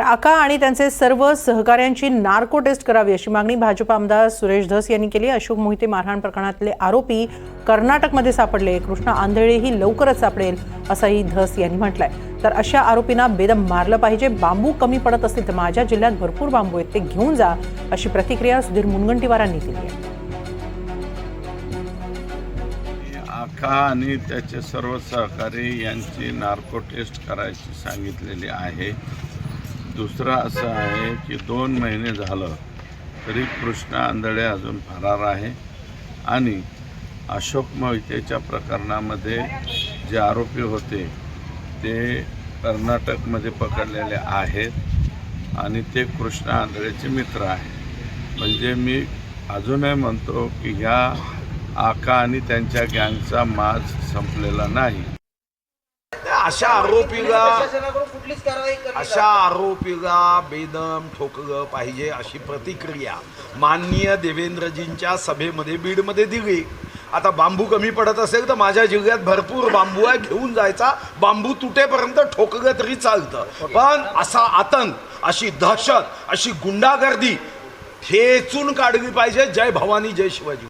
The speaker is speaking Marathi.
तर आका आणि त्यांचे सर्व सहकाऱ्यांची नार्को टेस्ट करावी अशी मागणी भाजप आमदार सुरेश धस यांनी केली. अशोक मोहिते मारहाण प्रकरणातले आरोपी कर्नाटकमध्ये सापडले. कृष्णा आंधळेही लवकरच सापडेल असंही धस यांनी म्हटलंय. तर अशा आरोपींना बेदम मारलं पाहिजे. बांबू कमी पडत असतील तर माझ्या जिल्ह्यात भरपूर बांबू आहेत ते घेऊन जा अशी प्रतिक्रिया सुधीर मुनगंटीवारांनी दिली आहे. आखा आणि त्याचे सर्व सहकारी यांची नार्को टेस्ट करायची सांगितलेली आहे. दुसरं असं आहे की दोन महिने झालं तरी कृष्णा आंधळे अजून फरार आहे. आणि अशोक मोहितेच्या प्रकरणामध्ये जे आरोपी होते ते कर्नाटकमध्ये पकडलेले आहेत आणि ते कृष्णा आंधळेचे मित्र आहेत. म्हणजे मी अजूनही म्हणतो की ह्या आका आणि त्यांच्या गँगचा माज संपलेला नाही. अशा आरोपीला अशा आरोपीला बेदम ठोकलं पाहिजे अशी प्रतिक्रिया माननीय देवेंद्रजींच्या सभेमध्ये बीडमध्ये दिली. आता बांबू कमी पडत असेल तर माझ्या जिल्ह्यात भरपूर बांबू आहे घेऊन जायचा. बांबू तुटेपर्यंत ठोकलं तरी चालतं. पण असा आतंक अशी दहशत अशी गुंडागर्दी ठेचून काढली पाहिजे. जय भवानी जय शिवाजी.